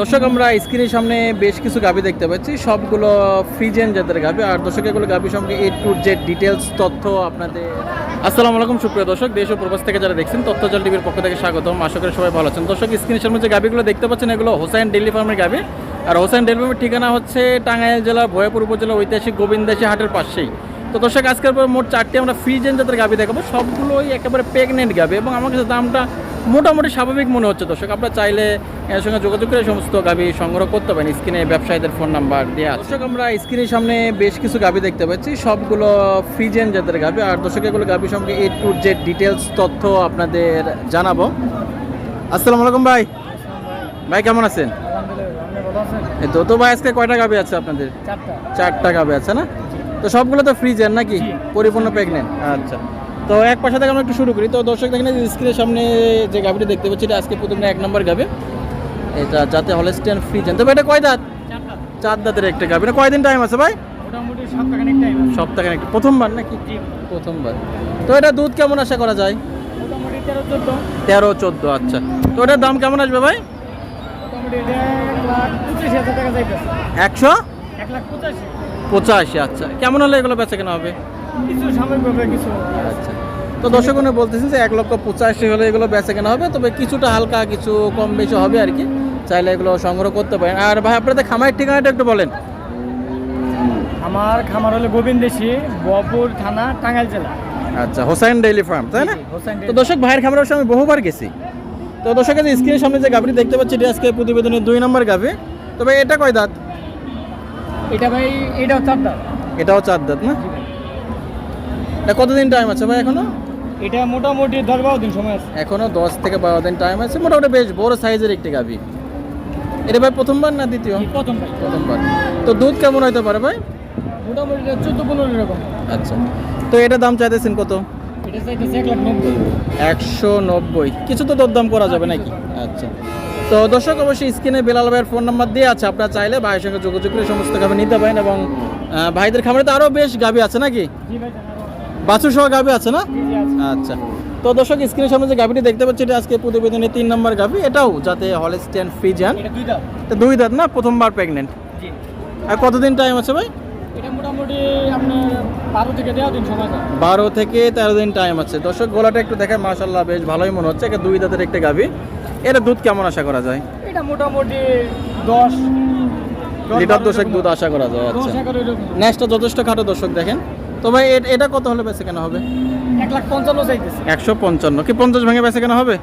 দর্শক, আমরা স্ক্রিনের সামনে বেশ কিছু গাবি দেখতে পাচ্ছি। সবগুলো ফ্রিজেন জাতের গাবি আর দর্শক, এগুলো গাবি সঙ্গে এ টু জেড ডিটেলস তথ্য আপনাদের আসসালামু আলাইকুম, সুপ্রিয় দর্শক। দেশ ও প্রবাস থেকে যারা দেখছেন, তথ্যজল টিভির পক্ষ থেকে স্বাগতম। আশা করি সবাই ভালো আছেন। দর্শক, স্ক্রিনের সামনে যে গাবিগুলো দেখতে পাচ্ছেন, এগুলো হোসেন ডেলি ফার্মের গাবি আর হোসেন ডেইলি ফার্মের ঠিকানা হচ্ছে টাঙ্গাইল জেলার ভয়পুর উপজেলা, ঐতিহাসিক গোবিন্দাসী হাটের পাশেই। তো দর্শক, আজকের পর মোট চারটি আমরা ফ্রিজেন জাতের গাবি দেখাবো। সবগুলোই একেবারে প্রেগনেন্ট গাবি এবং আমার কাছে দামটা মোটামুটি স্বাভাবিক মনে হচ্ছে দর্শক। আপনারা চাইলে এর সঙ্গে যোগাযোগ করে সমস্ত গাবি সংগ্রহ করতে পারেন। স্ক্রিনে ব্যবসায়ীদের ফোন নাম্বার দেওয়া আছে। দর্শক আমরা স্ক্রিনের সামনে বেশ কিছু গাবি দেখতে পাচ্ছি। সবগুলো ফ্রিজেন জাতের গাবি। আর দর্শক এগুলো গাবি সঙ্গে এ টু জেড ডিটেলস তথ্য আপনাদের জানাব। আসসালামু আলাইকুম ভাই। ভাই কেমন আছেন? এই তো তো ভাই আজকে কয়টা গাবি আছে আপনাদের? চারটা। গাবে আছে না? তো সবগুলো তো ফ্রিজেন নাকি? পরিপূর্ণ প্রেগনেন্ট? আচ্ছা। তো এক পাশে থেকে আমরা একটু শুরু করি। তো দর্শক দেখেন স্ক্রিনের সামনে যে গাবিটি দেখতে পাচ্ছি এটা আজকে প্রথমে এক নম্বর গাবে এটা যাতে হলস্টিয়ান ফ্রিজেন তবে এটা কয় দাঁত? চার দাঁতের একটা গাবি এটা কয়দিন টাইম আছে ভাই? সপ্তাহে একটা প্রথমবার নাকি? প্রথমবার। তো এটা দুধ কেমন আশা করা যায়? তেরো চোদ্দ। আচ্ছা। তো এটার দাম কেমন আসবে ভাই? একশো? পঁচাশি আচ্ছা। কেমন হলে এগুলো বেচা কেনা হবে? কিছু সাময়িকভাবে কিছু। আচ্ছা। তো দর্শক উনি বলতেছেন যে এক লক্ষ পঁচাশি হলে এগুলো বেচা কেনা হবে তবে কিছুটা হালকা কিছু কম বেশি হবে আর কি। চাইলে এগুলো সংগ্রহ করতে পারেন। আর ভাই আপনাদের খামারের ঠিকানাটা একটু বলেন। আমার খামার হলো গোবিন্দেশি বপুর থানা টাঙ্গাইল জেলা। আচ্ছা হোসাইন ডেইলি ফার্ম তাই না? তো দর্শক ভাইয়ের খামারের আমি বহুবার গেছি। তো দর্শকের যে স্ক্রিনের সামনে যে গাভীটি দেখতে পাচ্ছি এটি আজকে প্রতিবেদনের দুই নম্বর গাভী। তবে এটা কয় দাঁত? এটা ভাই এটাও চার দাম এটাও চার দাঁত না? কতদিন টাইম আছে ভাই এখনও? এটা মোটামুটি দশ বারো দিন সময় আছে। এখনও দশ থেকে বারো দিন টাইম আছে। মোটামুটি বেশ বড় সাইজের একটি গাভী। এটা ভাই প্রথমবার না দ্বিতীয়? প্রথমবার। তো দুধ কেমন হইতে পারে ভাই? মোটামুটি এটা চোদ্দ পনেরো এরকম। আচ্ছা। তো এটার দাম চাইতেছেন কত? এটা একশো নব্বই। কিছু তো দরদাম করা যাবে নাকি? আচ্ছা। তো দর্শক অবশ্যই স্ক্রিনে বেলাল ভাইয়ের ফোন নাম্বার দিয়ে আছে। আপনারা চাইলে ভাইয়ের সঙ্গে যোগাযোগ করে সমস্ত গাভি নিতে পারেন এবং ভাইদের খাবারে তো আরও বেশ গাভি আছে নাকি। বাছুর সহ গাভি আছে না? আচ্ছা। তো দর্শক স্ক্রিনের সামনে যে গাভিটি দেখতে পাচ্ছি এটা আজকে প্রতিবেদনে তিন নম্বর গাভি। এটাও যাতে হলস্টিয়ান ফ্রিজান এটা দুই দুই দাঁত না? প্রথমবার প্রেগনেন্ট আর কতদিন টাইম আছে ভাই? এটা বারো থেকে তেরো দিন টাইম আছে। দর্শক গোলাটা একটু দেখে মাশাল্লাহ বেশ ভালোই মনে হচ্ছে। একে দুই দাঁতের একটা গাভি। এটা দুধ কেমন আশা করা যায়? এটা মোটামুটি দশ। লিটার দশেক দুধ আশা করা যায় আচ্ছা। ন্যাসটা যথেষ্ট খাটো দর্শক দেখেন। তো ভাই এটা কত হলে বেচে কেনা হবে? এক লাখ পঞ্চান্ন চাইতেছে। একশো পঞ্চান্ন। কি পঞ্চাশ ভেঙে বেচে কেনা হবে?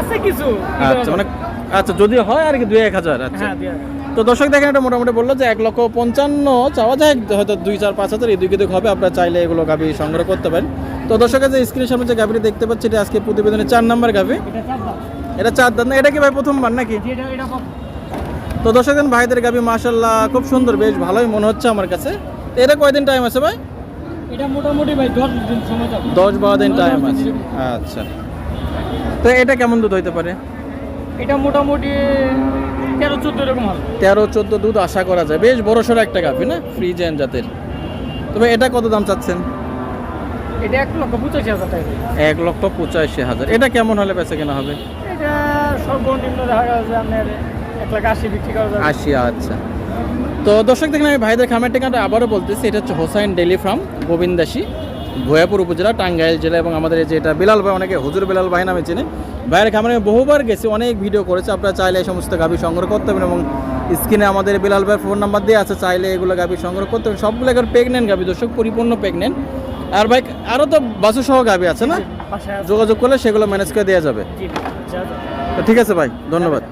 আছে কিছু। আচ্ছা মানে আচ্ছা যদি হয় আর কি দুই এক হাজার আচ্ছা। হ্যাঁ তো দর্শক দেখেন এটা মোটামুটি বলল যে এক লক্ষ পঞ্চান্ন। চাওয়া যায় হয়তো দুই চার পাঁচ হাজার এই দুই দিক হবে আপনারা চাইলে এগুলো গাভি সংগ্রহ করতে পারেন। তো দর্শকের যে স্ক্রিনের সামনে যে গাভিটি দেখতে পাচ্ছি এটা আজকে চার নাম্বার গাভি এটা চার দাঁত। না এটা কি ভাই প্রথমবার নাকি? তো দর্শক ভাইদের গাভি মাশাল্লাহ খুব সুন্দর বেশ ভালোই মনে হচ্ছে আমার কাছে। এটা কয়দিন টাইম আছে ভাই? এটা মোটামুটি ভাই দশ দিন সময় দশ বারো দিন টাইম আছে। আচ্ছা। তো এটা কেমন দুধ হইতে পারে? এটা মোটামুটি তেরো চোদ্দ এরকম হবে। তেরো চোদ্দ দুধ আশা করা যায়। বেশ বড় সড়ো একটা গাভি না? ফ্রিজেন জাতের। তবে এটা কত দাম চাচ্ছেন? এটা এক লক্ষ পঁচাশি হাজার টাকা। এক লক্ষ পঁচাশি হাজার। এটা কেমন হলে বেচে কেনা হবে? এটা সর্বনিম্ন দেখা গেছে আপনার এক লাখ আশি বিক্রি করা যাবে। আশি আচ্ছা। তো দর্শক দেখেন আমি ভাইদের খামের ঠিকানাটা আবারও বলতেছি। এটা হচ্ছে হোসাইন ডেলি ফার্ম গোবিন্দাসী ভয়াপুর উপজেলা টাঙ্গাইল জেলা এবং আমাদের এই যে এটা বিলাল ভাই অনেকে হুজুর বিলাল ভাই নামে চেনে। ভাইয়ের খামারে আমি বহুবার গেছি অনেক ভিডিও করেছে। আপনারা চাইলে এই সমস্ত গাভি সংগ্রহ করতে পারেন এবং স্ক্রিনে আমাদের বিলাল ভাই ফোন নাম্বার দিয়ে আছে চাইলে এগুলো গাভি সংগ্রহ করতে পারেন সবগুলো এখন প্রেগনেন্ট গাভি দর্শক পরিপূর্ণ প্রেগনেন্ট আর ভাই আরও তো বাসু সহ গাভি আছে না? যোগাযোগ করলে সেগুলো ম্যানেজ করে দেওয়া যাবে। ঠিক আছে ভাই ধন্যবাদ।